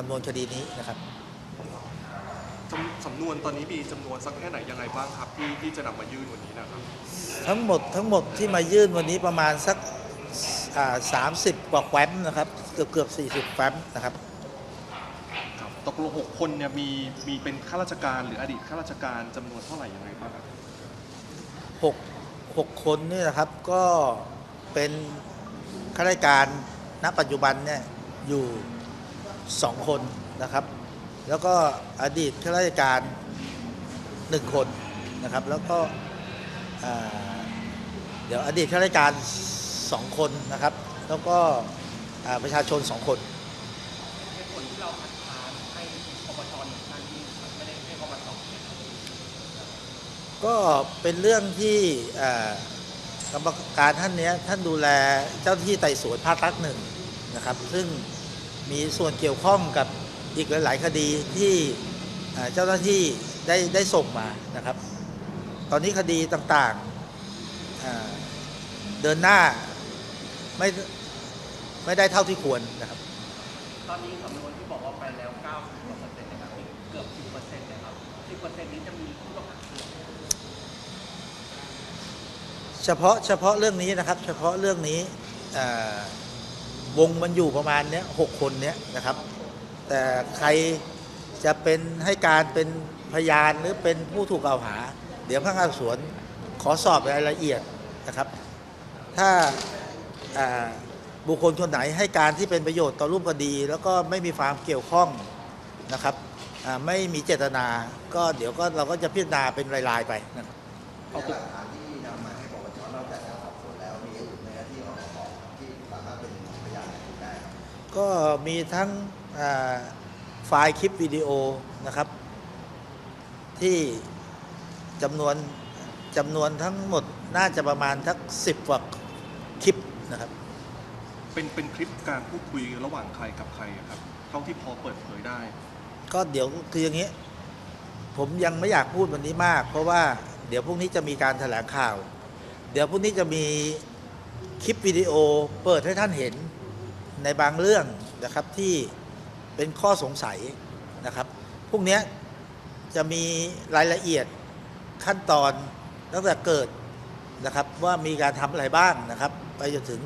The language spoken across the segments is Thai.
สำนวนคดีนี้นะครับจำสำนวนตอนนี้มีจำนวนสักแค่ไหนยังไงบ้างครับที่ที่จะนำมายื่นวันนี้นะครับทั้งหมดทั้งหมดที่มายื่นวันนี้ประมาณสักสามสิบกว่าแฟ้มนะครับ เกือบเกือบสี่สิบแฟ้มนะครับ ครับตกลงหกคนเนี่ยมีมีเป็นข้าราชการหรืออดีตข้าราชการจำนวนเท่าไหร่ยังไงบ้างครับหกหกคนนี่นะครับก็เป็นข้าราชการณปัจจุบันเนี่ยอยู่ สองคนนะครับ แล้วก็อดีตข้าราชการหนึ่งคนนะครับ แล้วก็อ่าเดี๋ยวอดีตข้าราชการสองคนนะครับ แล้วก็อ่าประชาชนสองคนผลที่เราคัดค้านให้ปปชหนึ่งท่านที่ไม่ได้ให้เขามาสอบเนี่ยครับก็เป็นเรื่องที่เอ่อกรรมการท่านเนี้ยท่านดูแลเจ้าหน้าที่ไต่สวนภาครัฐหนึ่งนะครับ ซึ่ง มีส่วนเกี่ยวข้องกับอีกหลาย ๆ คดีที่เอ่อเจ้าหน้าที่ได้ได้ส่งมานะครับ ตอนนี้คดีต่างๆเอ่อเดินหน้าไม่ไม่ได้เท่าที่ควรนะครับ ตอนนี้สำนวนที่บอกว่าไปแล้ว90กว่าเปอร์เซ็นต์นะครับอีกเกือบ 10เปอร์เซ็นต์นะครับ 10เปอร์เซ็นต์นี้จะมีผู้ต้องหาเพิ่มเฉพาะเฉพาะเรื่องนี้นะครับ เฉพาะเรื่องนี้เอ่อ วงมันอยู่ประมาณเนี้ยหกคนเนี้ยนะครับ แต่ใครจะเป็นให้การเป็นพยานหรือเป็นผู้ถูกกล่าวหา เดี๋ยวพนักงานสวนขอสอบรายละเอียดนะครับ ถ้าบุคคลคนไหนให้การที่เป็นประโยชน์ต่อรูปคดี แล้วก็ไม่มีความเกี่ยวข้องนะครับไม่มีเจตนา ก็เดี๋ยวก็เราก็จะพิจารณาเป็นรายๆไปนะครับเอาตัว ก็มีทั้งอ่าไฟล์คลิปวิดีโอนะครับ ที่จำนวนจำนวนทั้งหมดน่าจะประมาณทักสิบกว่าคลิปนะครับ เป็นเป็นคลิปการพูดคุยระหว่างใครกับใครอะครับ เท่าที่พอเปิดเผยได้ ก็เดี๋ยวคืออย่างนี้ ผมยังไม่อยากพูดวันนี้มาก เพราะว่าเดี๋ยวพรุ่งนี้จะมีการแถลงข่าว เดี๋ยวพรุ่งนี้จะมีคลิปวิดีโอเปิดให้ท่านเห็น ในบางเรื่องนะครับที่เป็นข้อสงสัยนะครับพรุ่งนี้จะมีรายละเอียดขั้นตอนตั้งแต่เกิดนะครับว่ามีการทำอะไรบ้างนะครับ ไปจนถึง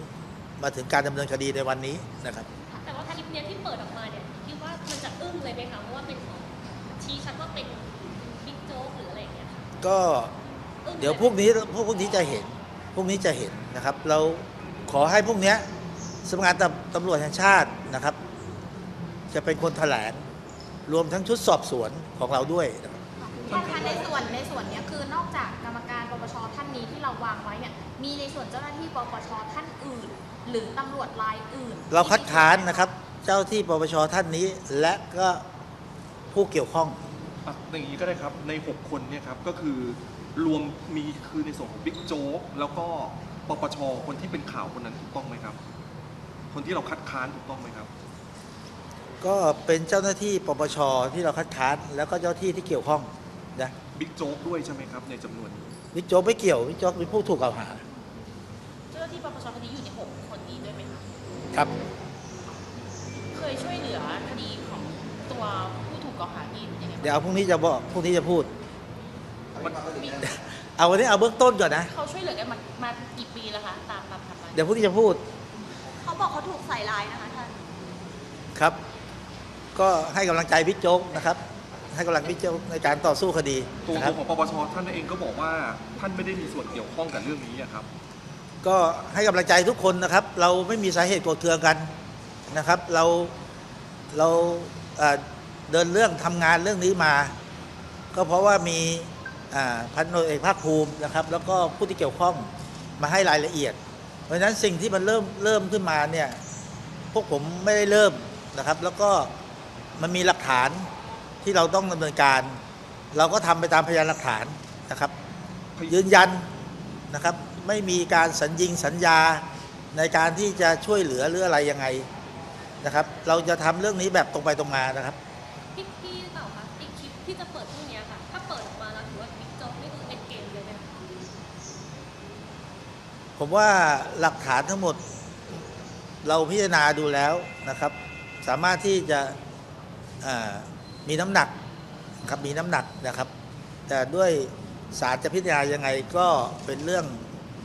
มาถึงการดำเนินคดีในวันนี้นะครับ แต่ว่าคลิปเนี้ยที่เปิดออกมาเนี่ยคิดว่ามันจะอึ้งเลยไหมคะเพราะว่าเป็นของชี้ชัดว่าเป็นบิ๊กโจ๊กหรืออะไรอย่างเงี้ยค่ะก็อึ้งลเดี๋ยวพวกนี้พวกพวกนี้จะเห็นพวกนี้จะเห็นนะครับ เราขอให้พวกเนี้ย สำนักงานตำตำรวจแห่งชาตินะครับ จะเป็นคนแถลงรวมทั้งชุดสอบสวนของเราด้วยนะครับท่านคะในส่วนในส่วนเนี้ยคือนอกจากกรรมการปปชท่านนี้ที่เราวางไว้เนี่ยมีในส่วนเจ้าหน้าที่ปปชท่านอื่น หรือตำรวจรายอื่น เราคัดค้านนะครับ เจ้าที่ปปชท่านนี้และก็ผู้เกี่ยวข้องอะอย่างนี้ก็ได้ครับใน 6 คนเนี่ยครับก็คือรวมมีคือในส่วนของบิ๊กโจ๊กแล้วก็ปปชคนที่เป็นข่าวคนนั้นถูกต้องไหมครับ คนที่เราคัดค้านถูกต้องไหมครับ ก็เป็นเจ้าหน้าที่ปปชที่เราคัดค้านแล้วก็เจ้าที่ที่เกี่ยวข้องนะบิ๊กโจ๊กด้วยใช่ไหมครับ ในจำนวนนี้วิกโจ๊กไม่เกี่ยววิกโจ๊กเป็นผู้ถูกกล่าวหาเจ้าหน้าที่ปปชคดีอยู่ใน6คนนี้ด้วยไหมคะ ครับ เคยช่วยเหลือคดีของตัวผู้ถูกกล่าวหานี่ยังไงเดี๋ยวบ้างเอาพรุ่งนี้จะบอกพรุ่งนี้จะพูดมันมีเอาวันนี้เอาเบื้องต้นก่อนนะ เขาช่วยเหลือกันมามากี่ปีแล้วคะ ตามตามทำมาเดี๋ยวพรุ่งนี้จะพูด เขาบอกเขาถูกใส่ร้ายนะคะท่าน ครับ ก็ให้กำลังใจบิ๊กโจ๊กนะครับ ให้กำลังบิ๊กโจ๊กในการต่อสู้คดีตัวนะครับของปปชท่านเองก็บอกว่าท่านไม่ได้มีส่วนเกี่ยวข้องกับเรื่องนี้อะครับ ก็ให้กำลังใจทุกคนนะครับ เราไม่มีสาเหตุโกรธเคืองกันนะครับ เราเราเอ่อเดินเรื่องทำงานเรื่องนี้มา ก็เพราะว่ามีอ่าพันตำรวจเอกภาคภูมินะครับ แล้วก็ผู้ที่เกี่ยวข้องมาให้รายละเอียด เพราะฉะนั้นสิ่งที่มันเริ่มเริ่มขึ้นมาเนี่ยพวกผมไม่ได้เริ่มนะครับ แล้วก็มันมีหลักฐานที่เราต้องดำเนินการ เราก็ทำไปตามพยานหลักฐานนะครับ ยืนยันนะครับไม่มีการสัญญิงสัญญาในการที่จะช่วยเหลือหรืออะไรยังไงนะครับ เราจะทำเรื่องนี้แบบตรงไปตรงมานะครับ ผมว่าหลักฐานทั้งหมดเราพิจารณาดูแล้วนะครับ สามารถที่จะอ่ามีน้ำหนักครับมีน้ำหนักนะครับ แต่ด้วยศาลจะพิจารณายังไงก็เป็นเรื่อง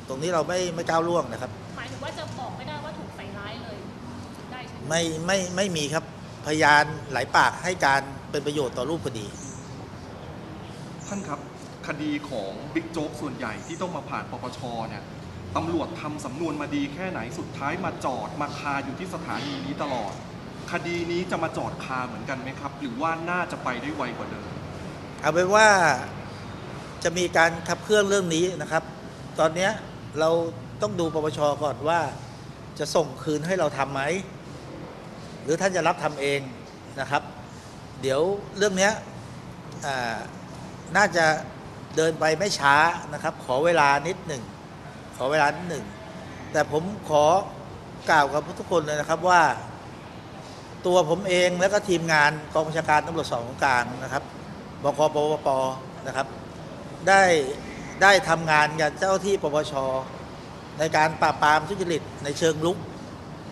ตรงนี้เราไม่ไม่ก้าวล่วงนะครับ หมายถึงว่าจะบอกไม่ได้ว่าถูกใส่ร้ายเลยได้ใช่ไหมไม่ไม่ไม่มีครับพยานหลายปากให้การเป็นประโยชน์ต่อรูปคดี ท่านครับคดีของบิ๊กโจ๊กส่วนใหญ่ที่ต้องมาผ่านปปชเนี่ย ตำรวจทำสำนวนมาดีแค่ไหนสุดท้ายมาจอดมาคาอยู่ที่สถานีนี้ตลอด คดีนี้จะมาจอดคาเหมือนกันไหมครับ หรือว่าน่าจะไปได้ไวกว่าเดิมเอาเป็นว่าจะมีการขับเคลื่อนเรื่องนี้นะครับ ตอนนี้เราต้องดูปปชก่อนว่าจะส่งคืนให้เราทำไหม หรือท่านจะรับทำเองนะครับ เดี๋ยวเรื่องนี้น่าจะเดินไปไม่ช้านะครับ ขอเวลานิดหนึ่ง ขอเวลาหนึ่ง แต่ผมขอกล่าวกับทุกคนเลยนะครับว่า ตัวผมเองแล้วก็ทีมงานกองบัญชาการตำรวจสอบของกลางนะครับบกปปปนะครับ ได้ได้ทำงานกับเจ้าที่ปปชในการปราบปรามทุจริตในเชิงลุก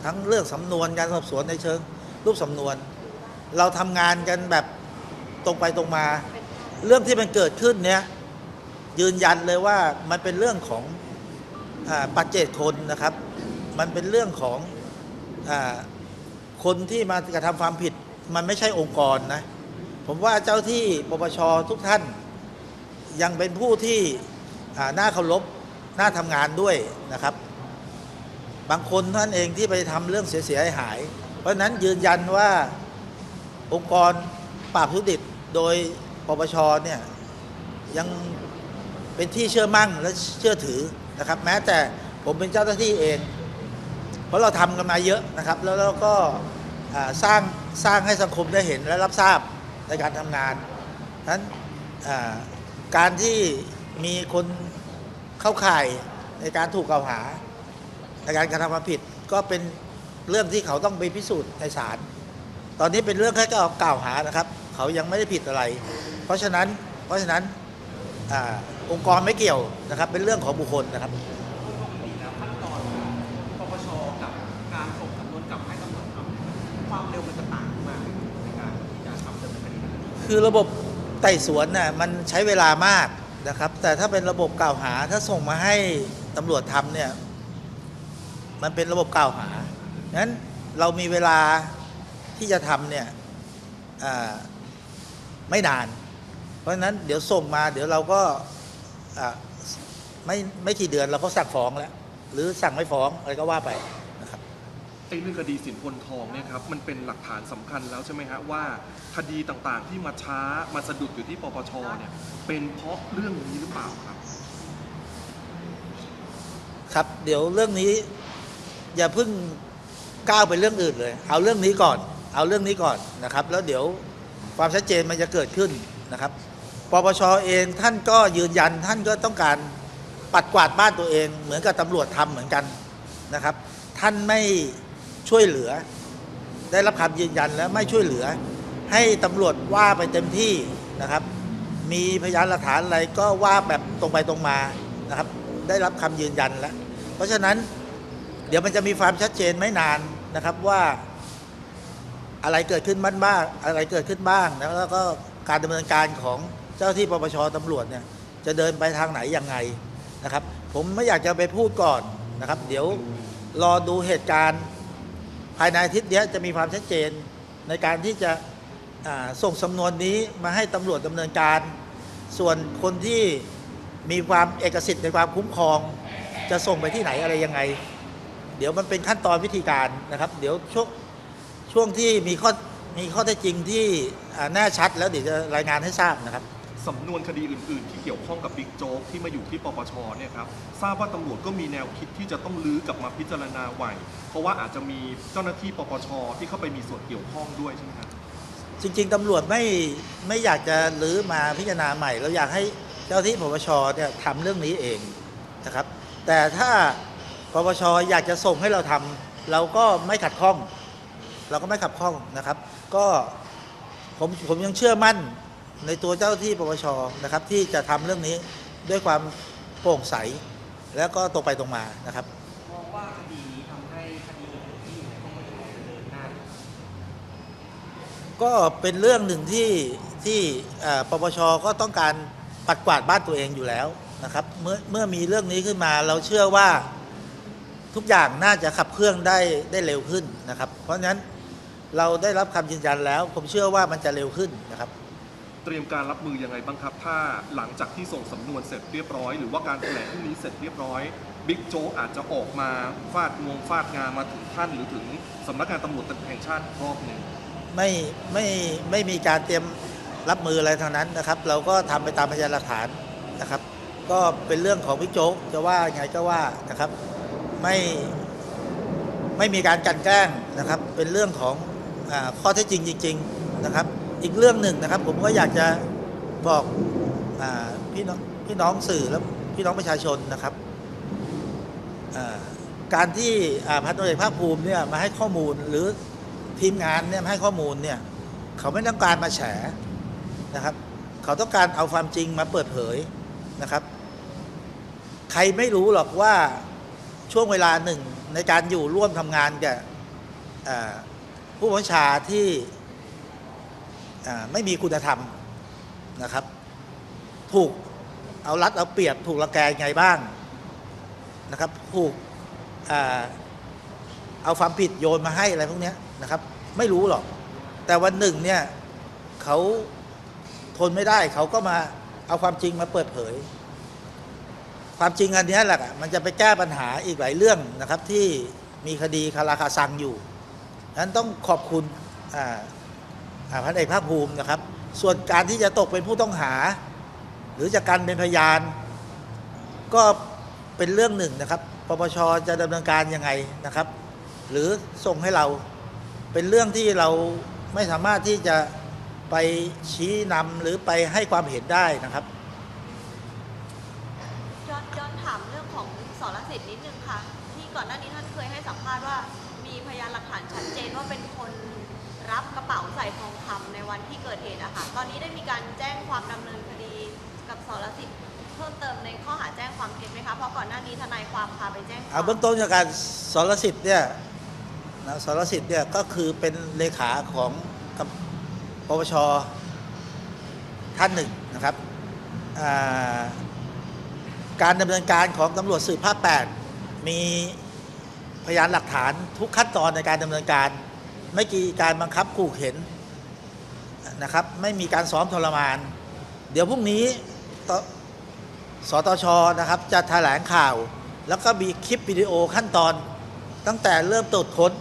ทั้งเรื่องสำนวนการสอบสวนในเชิงรูปสำนวน เราทำงานกันแบบตรงไปตรงมา เรื่องที่มันเกิดขึ้นเนี้ยยืนยันเลยว่ามันเป็นเรื่องของ ปัจเจกคนนะครับ มันเป็นเรื่องของอคนที่มากระทำความผิด มันไม่ใช่องค์กรนะ ผมว่าเจ้าที่ปปชทุกท่าน ยังเป็นผู้ที่น่าเคารพน่าทำงานด้วยนะครับ บางคนท่านเองที่ไปทำเรื่องเสียหาย เพราะฉะนั้นยืนยันว่าองค์กรปราบทุจริตโดยปปชเนี่ยยังเป็นที่เชื่อมั่นและเชื่อถือ นะครับ แม้แต่ผมเป็นเจ้าหน้าที่เอง เพราะเราทำกันมาเยอะนะครับ แล้วเราก็สร้างสร้างให้สังคมได้เห็นและรับทราบในการทำงานนั้นการที่มีคนเข้าข่ายในการถูกกล่าวหา ในการกระทำความผิดก็เป็นเรื่องที่เขาต้องไปพิสูจน์ในศาล ตอนนี้เป็นเรื่องแค่กล่าวหานะครับ เขายังไม่ได้ผิดอะไร เพราะฉะนั้น เพราะฉะนั้น อาองค์กรไม่เกี่ยวนะครับ เป็นเรื่องของบุคคลนะครับปกติแล้วขั้นตอนปปชกับการส่งสำนวนกลับให้ตำรวจทำความเร็วมันจะต่างกันมากในการที่จะทำดำเนินคดีนั้นคือระบบไต่สวนน่ะมันใช้เวลามากนะครับ แต่ถ้าเป็นระบบกล่าวหาถ้าส่งมาให้ตำรวจทำเนี่ยมันเป็นระบบกล่าวหางั้นเรามีเวลาที่จะทำเนี่ยอ่าไม่นานเพ ราะฉะนั้นเดี๋ยวส่งมาเดี๋ยวเราก็อ่าไม่ไม่กี่เดือนเราก็สั่งฟ้องแล้ว หรือสั่งไม่ฟ้องอะไรก็ว่าไปนะครับไอ้เรื่องคดีสินบนทองเนี่ยครับมันเป็นหลักฐานสำคัญแล้วใช่ไหมฮะว่าคดีต่างๆที่มาช้ามาสะดุดอยู่ที่ปปชเนี่ยเป็นเพราะเรื่องนี้หรือเปล่าครับ ครับเดี๋ยวเรื่องนี้ อย่าเพิ่งก้าวไปเรื่องอื่นเลย เอาเรื่องนี้ก่อน เอาเรื่องนี้ก่อนนะครับ แล้วเดี๋ยวความชัดเจนมันจะเกิดขึ้นนะครับ ปปชเองท่านก็ยืนยันท่านก็ต้องการปัดกวาดบ้านตัวเอง เหมือนกับตำรวจทำเหมือนกันนะครับ ท่านไม่ช่วยเหลือ ได้รับคำยืนยันแล้วไม่ช่วยเหลือ ให้ตำรวจว่าไปเต็มที่นะครับ มีพยานหลักฐานอะไรก็ว่าแบบตรงไปตรงมานะครับ ได้รับคำยืนยันแล้ว เพราะฉะนั้นเดี๋ยวมันจะมีความชัดเจนไม่นานนะครับว่าอะไรเกิดขึ้นบ้างอะไรเกิดขึ้นบ้าง แล้วก็การดำเนินการของ เจ้าที่ปปชตำรวจเนี่ยจะเดินไปทางไหนยังไงนะครับ ผมไม่อยากจะไปพูดก่อนนะครับ เดี๋ยวรอดูเหตุการณ์ภายในอาทิตย์นี้จะมีความชัดเจนในการที่จะส่งสำนวนนี้มาให้ตำรวจดำเนินการ ส่วนคนที่มีความเอกสิทธิ์ในความคุ้มครอง จะส่งไปที่ไหนอะไรยังไง เดี๋ยวมันเป็นขั้นตอนวิธีการนะครับ เดี๋ยวช่วงช่วงที่มีข้อมีข้อเท็จจริงที่แน่ชัดแล้วเดี๋ยวจะรายงานให้ทราบนะครับ สำนวนคดีอื่น ๆ ที่เกี่ยวข้องกับบิ๊กโจ๊กที่มาอยู่ที่ปปชเนี่ยครับทราบว่าตำรวจก็มีแนวคิดที่จะต้องลื้อกลับมาพิจารณาใหม่เพราะว่าอาจจะมีเจ้าหน้าที่ปปชที่เข้าไปมีส่วนเกี่ยวข้องด้วยใช่ไหมครับจริง ๆตำรวจไม่ไม่อยากจะรื้อมาพิจารณาใหม่เราอยากให้เจ้าที่ปปชเนี่ยทำเรื่องนี้เองนะครับ แต่ถ้าปปชอยากจะส่งให้เราทำเราก็ไม่ขัดข้อง เราก็ไม่ขัดข้องนะครับ ก็ผมผมยังเชื่อมั่น ในตัวเจ้าที่ปปชนะครับ ที่จะทำเรื่องนี้ด้วยความโปร่งใส แล้วก็ตรงไปตรงมานะครับมองว่าคดีนี้ทำให้คดีที่อยู่ในปปชเดินหน้าก็เป็นเรื่องหนึ่งที่ที่ปปชก็ต้องการปัดกวาดบ้านตัวเองอยู่แล้วนะครับเมื่อเมื่อมีเรื่องนี้ขึ้นมาเราเชื่อว่าทุกอย่างน่าจะขับเคลื่อนได้ได้เร็วขึ้นนะครับ เพราะฉะนั้นเราได้รับคำยืนยันแล้ว ผมเชื่อว่ามันจะเร็วขึ้นนะครับ เตรียมการรับมือยังไงบ้างครับ ถ้าหลังจากที่ส่งสำนวนเสร็จเรียบร้อย หรือว่าการแถลงพรุ่งนี้เสร็จเรียบร้อยบิ๊กโจ๊กอาจจะออกมาฟาดงวงฟาดงานมาถึงท่านหรือถึงสำนักงานตำรวจแห่งชาติอีกรอบหนึ่งไม่ไม่ไม่มีการเตรียมรับมืออะไรทางนั้นนะครับ เราก็ทำไปตามพยานหลักฐานนะครับ ก็เป็นเรื่องของพี่โจ๊กจะว่าไงก็ว่านะครับ ไม่ไม่มีการกันแกล้งนะครับ เป็นเรื่องของอข้อเท็จจริงจริง ๆ นะครับ อีกเรื่องหนึ่งนะครับ ผมก็อยากจะบอกอพี่น้องพี่น้องสื่อและพี่น้องประชาชนนะครับการที่พันตำรวจเอกภาคภูมิเนี่ยมาให้ข้อมูลหรือทีมงานเนี่ยให้ข้อมูลเนี่ยเขาไม่ต้องการมาแฉนะครับ เขาต้องการเอาความจริงมาเปิดเผยนะครับ ใครไม่รู้หรอกว่าช่วงเวลาหนึ่งในการอยู่ร่วมทำงานกับผู้บัญชาที่ ไม่มีคุณธรรมนะครับ ถูกเอารัดเอาเปรียบถูกละแกไงบ้างนะครับถูกอเอาความผิดโยนมาให้อะไรพวกนี้นะครับ ไม่รู้หรอก แต่วันหนึ่งเนี่ยเขาทนไม่ได้เขาก็มาเอาความจริงมาเปิดเผย ความจริงอันนี้แหละมันจะไปแก้ปัญหาอีกหลายเรื่องนะครับ ที่มีคดีคาราคาซังอยู่ฉะนั้นต้องขอบคุณอ่า พันเอกภาคภูมินะครับ ส่วนการที่จะตกเป็นผู้ต้องหา หรือจะกันเป็นพยาน ก็เป็นเรื่องหนึ่งนะครับปปชจะดำเนินการยังไงนะครับ หรือส่งให้เราเป็นเรื่องที่เราไม่สามารถที่จะไปชี้นำหรือไปให้ความเห็นได้นะครับย้อนย้อนถามเรื่องของสรสิทธิ์นิดนึงค่ะที่ก่อนหน้านี้ท่านเคยให้สัมภาษณ์ว่า มีพยานหลักฐานชัดเจนว่าเป็นคน รับกระเป๋าใส่ทองคำในวันที่เกิดเหตุอะค่ะ ตอนนี้ได้มีการแจ้งความดำเนินคดีกับสรสิทธิ์เพิ่มเติมในข้อหาแจ้งความเท็จไหมคะ เพราะก่อนหน้านี้ทนายความพาไปแจ้งควาเอามเบื้องต้นจากการสรสิทธิ์เนี่ยนะสรสิทธิ์เนี่ยก็คือเป็นเลขาของกับปปชท่านหนึ่งนะครับ การดำเนินการของตำรวจสืบภาค 8 มีพยานหลักฐานทุกขั้นตอนในการดำเนินการ ไม่กีการบังคับขู่เข็นนะครับ ไม่มีการซ้อมทรมาน เดี๋ยวพรุ่งนี้ตสตชนะครับจะแถลงข่าว แล้วก็มีคลิปวิดีโอขั้นตอนตั้งแต่เริ่มตรวจค้น